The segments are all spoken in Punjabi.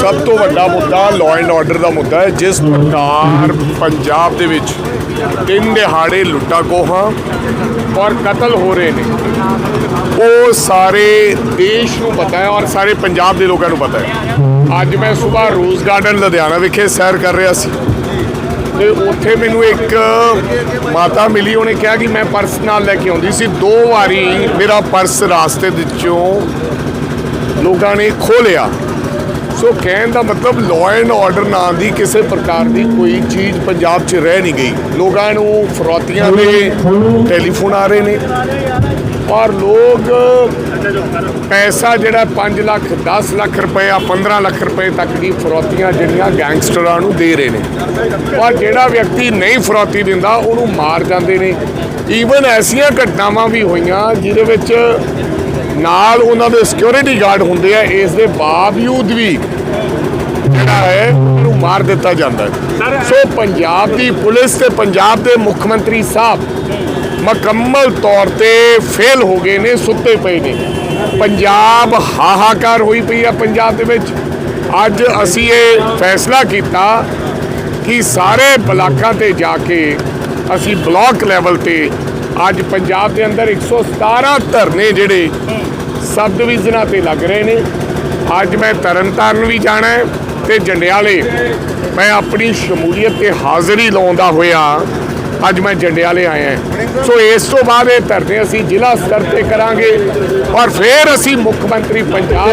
ਸਭ ਤੋਂ ਵੱਡਾ ਮੁੱਦਾ ਲਾਅ ਐਂਡ ਆਰਡਰ ਦਾ ਮੁੱਦਾ ਹੈ, ਜਿਸ ਪ੍ਰਕਾਰ ਪੰਜਾਬ ਦੇ ਵਿੱਚ ਦਿਨ ਦਿਹਾੜੇ ਲੁੱਟਾਂ ਖੋਹਾਂ ਔਰ ਕਤਲ ਹੋ ਰਹੇ ਨੇ। ਉਹ ਸਾਰੇ ਦੇਸ਼ ਨੂੰ ਪਤਾ ਹੈ ਔਰ ਸਾਰੇ ਪੰਜਾਬ ਦੇ ਲੋਕਾਂ ਨੂੰ ਪਤਾ ਹੈ। ਅੱਜ ਮੈਂ ਸਵੇਰ ਰੋਜ਼ ਗਾਰਡਨ ਲੁਧਿਆਣਾ ਵਿਖੇ ਸੈਰ ਕਰ ਰਿਹਾ ਸੀ। ਤੇ ਉੱਥੇ ਮੈਨੂੰ ਇੱਕ ਮਾਤਾ ਮਿਲੀ, ਉਹਨੇ ਕਿਹਾ ਕਿ ਮੈਂ ਪਰਸ ਨਾਲ ਲੈ ਕੇ ਆਉਂਦੀ ਸੀ। ਦੋ ਵਾਰੀ ਮੇਰਾ ਪਰਸ ਰਾਸਤੇ ਵਿੱਚੋਂ ਲੋਕਾਂ ਨੇ ਖੋਹ ਲਿਆ। ਸੋ ਕਹਿਣ ਦਾ ਮਤਲਬ ਲਾਅ ਐਂਡ ਆਰਡਰ ਨਾਂ ਦੀ ਕਿਸੇ ਪ੍ਰਕਾਰ ਦੀ ਕੋਈ ਚੀਜ਼ ਪੰਜਾਬ 'ਚ ਰਹਿ ਨਹੀਂ ਗਈ। ਲੋਕਾਂ ਨੂੰ ਫਰੋਤੀਆਂ ਦੇ ਟੈਲੀਫੋਨ ਆ ਰਹੇ ਨੇ। ਔਰ ਲੋਕ ਪੈਸਾ ਜਿਹੜਾ 5 ਲੱਖ 10 ਲੱਖ ਰੁਪਏ 15 ਲੱਖ ਰੁਪਏ ਤੱਕ ਦੀ ਫਰੋਤੀਆਂ ਜਿਹੜੀਆਂ ਗੈਂਗਸਟਰਾਂ ਨੂੰ ਦੇ ਰਹੇ ਨੇ। ਔਰ ਜਿਹੜਾ ਵਿਅਕਤੀ ਨਹੀਂ ਫਰੋਤੀ ਦਿੰਦਾ, ਉਹਨੂੰ ਮਾਰ ਜਾਂਦੇ ਨੇ। ਈਵਨ ਐਸੀਆਂ ਘਟਨਾਵਾਂ ਵੀ ਹੋਈਆਂ, ਜਿਹਦੇ ਵਿੱਚ ਨਾਲ ਉਹਨਾਂ ਦੇ ਸਿਕਿਉਰਿਟੀ ਗਾਰਡ ਹੁੰਦੇ ਆ ਇਸ ਦੇ ਬਾਵਜੂਦ ਵੀ ਜਿਹੜਾ ਹੈ ਉਹਨੂੰ ਮਾਰ ਦਿੱਤਾ ਜਾਂਦਾ ਹੈ। ਸੋ ਪੰਜਾਬ ਦੀ ਪੁਲਿਸ ਤੇ ਪੰਜਾਬ ਦੇ ਮੁੱਖ ਮੰਤਰੀ ਸਾਹਿਬ ਮੁਕੰਮਲ ਤੌਰ ਤੇ ਫੇਲ ਹੋ ਗਏ ਨੇ ਸੁੱਤੇ ਪਏ ਨੇ। ਪੰਜਾਬ ਹਾਹਾਕਾਰ ਹੋਈ ਪਈ ਆ ਪੰਜਾਬ ਦੇ ਵਿੱਚ। ਅੱਜ ਅਸੀਂ ਇਹ ਫੈਸਲਾ ਕੀਤਾ ਕਿ ਸਾਰੇ ਬਲਾਕਾਂ ਤੇ ਜਾ ਕੇ ਅਸੀਂ ਬਲਾਕ ਲੈਵਲ ਤੇ ਅੱਜ ਪੰਜਾਬ ਦੇ ਅੰਦਰ 117 ਧਰਨੇ ਜਿਹੜੇ ਸਬ ਡਿਵੀਜ਼ਨਾਂ ਤੇ ਲੱਗ ਰਹੇ ਨੇ। ਅੱਜ ਮੈਂ ਤਰਨਤਾਰਨ ਵੀ ਜਾਣਾ ਹੈ ਤੇ ਜੰਡਿਆਲੇ ਮੈਂ ਆਪਣੀ ਸ਼ਮੂਲੀਅਤ ਤੇ ਹਾਜ਼ਰੀ ਲਾਉਂਦਾ ਹੋਇਆ ਅੱਜ ਮੈਂ ਜੰਡਿਆਲੇ ਆਇਆ ਸੋ ਇਸ ਤੋਂ ਬਾਅਦ ਇਹ ਧਰਨੇ ਅਸੀਂ ਜ਼ਿਲ੍ਹਾ ਸਤਰ ਤੇ ਕਰਾਂਗੇ ਔਰ ਫਿਰ ਅਸੀਂ ਮੁੱਖ ਮੰਤਰੀ ਪੰਜਾਬ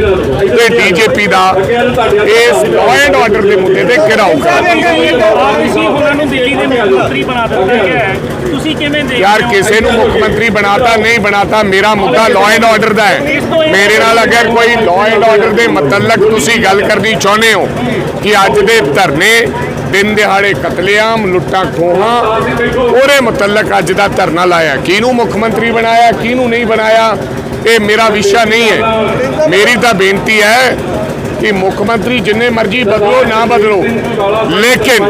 ਤੇ ਡੀਜੀਪੀ ਦਾ ਇਸ ਲਾਅ ਐਂਡ ਆਰਡਰ ਦੇ ਮੁੱਦੇ ਤੇ ਘਿਰਾਓ ਕਰਾਂਗੇ। ਤੁਸੀਂ ਨੂੰ ਮੁੱਖ ਮੰਤਰੀ ਬਣਾ ਦਿੱਤਾ ਗਿਆ ਹੈ ਤੁਸੀਂ ਯਾਰ, ਕਿਸੇ ਨੂੰ ਮੁੱਖ ਮੰਤਰੀ ਬਣਾਤਾ, ਨਹੀਂ ਬਣਾਤਾ, ਮੇਰਾ ਮੁੱਦਾ ਲਾਅ ਐਂਡ ਆਰਡਰ ਦਾ ਹੈ। ਮੇਰੇ ਨਾਲ ਅਗਰ ਕੋਈ ਲਾਅ ਐਂਡ ਆਰਡਰ ਦੇ ਮਤਲਬ ਤੁਸੀਂ ਗੱਲ ਕਰਨੀ ਚਾਹੁੰਦੇ ਹੋ ਕਿ ਅੱਜ ਦੇ ਧਰਨੇ ਦਿਨ ਦਿਹਾੜੇ ਕਤਲੇਆਮ, ਲੁੱਟਾਂ, ਖੋਹਾਂ। ਉਹਦੇ ਮੁਤਲਕ ਅੱਜ ਦਾ ਧਰਨਾ ਲਾਇਆ। ਕਿਹਨੂੰ ਮੁੱਖ ਮੰਤਰੀ ਬਣਾਇਆ, ਕਿਹਨੂੰ ਨਹੀਂ ਬਣਾਇਆ, ਇਹ ਮੇਰਾ ਵਿਸ਼ਾ ਨਹੀਂ ਹੈ। ਮੇਰੀ ਤਾਂ ਬੇਨਤੀ ਹੈ ਕਿ ਮੁੱਖ ਮੰਤਰੀ ਜਿੰਨੇ ਮਰਜ਼ੀ ਬਦਲੋ, ਨਾ ਬਦਲੋ। ਲੇਕਿਨ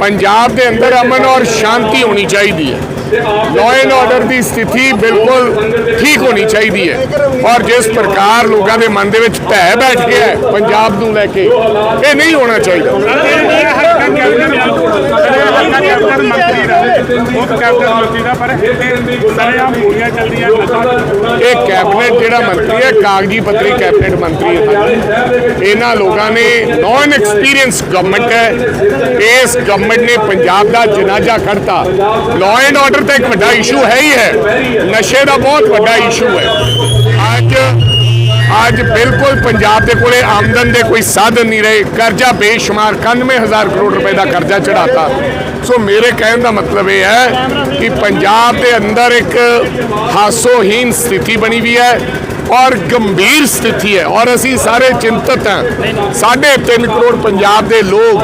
ਪੰਜਾਬ ਦੇ ਅੰਦਰ ਅਮਨ ਔਰ ਸ਼ਾਂਤੀ ਹੋਣੀ ਚਾਹੀਦੀ ਹੈ। ਲਾਅ ਐਂਡ ਆਰਡਰ ਦੀ ਸਥਿਤੀ ਬਿਲਕੁਲ ਠੀਕ ਹੋਣੀ ਚਾਹੀਦੀ ਹੈ। ਔਰ ਜਿਸ ਪ੍ਰਕਾਰ ਲੋਕਾਂ ਦੇ ਮਨ ਦੇ ਵਿੱਚ ਭੈ ਬੈਠ ਗਿਆ ਪੰਜਾਬ ਨੂੰ ਲੈ ਕੇ, ਇਹ ਨਹੀਂ ਹੋਣਾ ਚਾਹੀਦਾ। ਮੰਤਰੀ ਰਹੇ। ਮੁੱਖ ਕੈਬਨਿਟ ਮੰਤਰੀ ਦਾ ਪਰ ਇੱਥੇ ਸਰੇਆਮ ਗੋਲੀਆਂ ਚੱਲਦੀਆਂ ਇਹ ਕੈਬਨਿਟ ਜਿਹੜਾ ਮੰਤਰੀ ਹੈ, ਕਾਗਜੀ ਪੱਤਰੀ ਕੈਬਨਿਟ ਮੰਤਰੀ ਹੈ ਇਹਨਾਂ ਲੋਕਾਂ ਨੇ ਨਾਨ ਐਕਸਪੀਰੀਅੰਸ ਗਵਰਨਮੈਂਟ ਹੈ। ਇਸ ਗਵਰਨਮੈਂਟ ਨੇ ਪੰਜਾਬ ਦਾ ਜਨਾਜ਼ਾ ਕੱਢਤਾ। ਲਾਅ ਐਂਡ ਆਰਡਰ ਤਾਂ ਇੱਕ ਵੱਡਾ ਇਸ਼ੂ ਹੈ ਹੀ ਹੈ। ਨਸ਼ੇ ਦਾ ਬਹੁਤ ਵੱਡਾ ਇਸ਼ੂ ਹੈ। ਅੱਜ ਅੱਜ ਬਿਲਕੁਲ ਪੰਜਾਬ ਦੇ ਕੋਲੇ ਆਮਦਨ ਦੇ ਕੋਈ ਸਾਧਨ ਨਹੀਂ ਰਹੇ। ਕਰਜ਼ਾ ਬੇਸ਼ੁਮਾਰ 91000 ਕਰੋੜ ਰੁਪਏ ਦਾ ਕਰਜ਼ਾ ਚੜਾਤਾ ਸੋ ਮੇਰੇ ਕਹਿਣ ਦਾ ਮਤਲਬ ਇਹ ਹੈ ਕਿ ਪੰਜਾਬ ਦੇ ਅੰਦਰ ਇੱਕ ਹਾਸੋਹੀਨ ਸਥਿਤੀ ਬਣੀ ਵੀ ਹੈ ਔਰ ਗੰਭੀਰ ਸਥਿਤੀ ਹੈ ਔਰ ਅਸੀਂ ਸਾਰੇ ਚਿੰਤਤ ਹਾਂ। ਸਾਢੇ ਤਿੰਨ ਕਰੋੜ ਪੰਜਾਬ ਦੇ ਲੋਕ,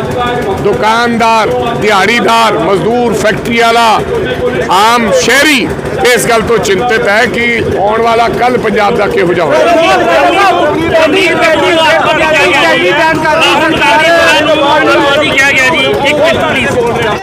ਦੁਕਾਨਦਾਰ, ਦਿਹਾੜੀਦਾਰ, ਮਜ਼ਦੂਰ, ਫੈਕਟਰੀ ਵਾਲਾ, ਆਮ ਸ਼ਹਿਰੀ ਇਸ ਗੱਲ ਤੋਂ ਚਿੰਤਤ ਹੈ ਕਿ ਆਉਣ ਵਾਲਾ ਕੱਲ ਪੰਜਾਬ ਦਾ ਕਿਹੋ ਜਿਹਾ ਹੋਵੇਗਾ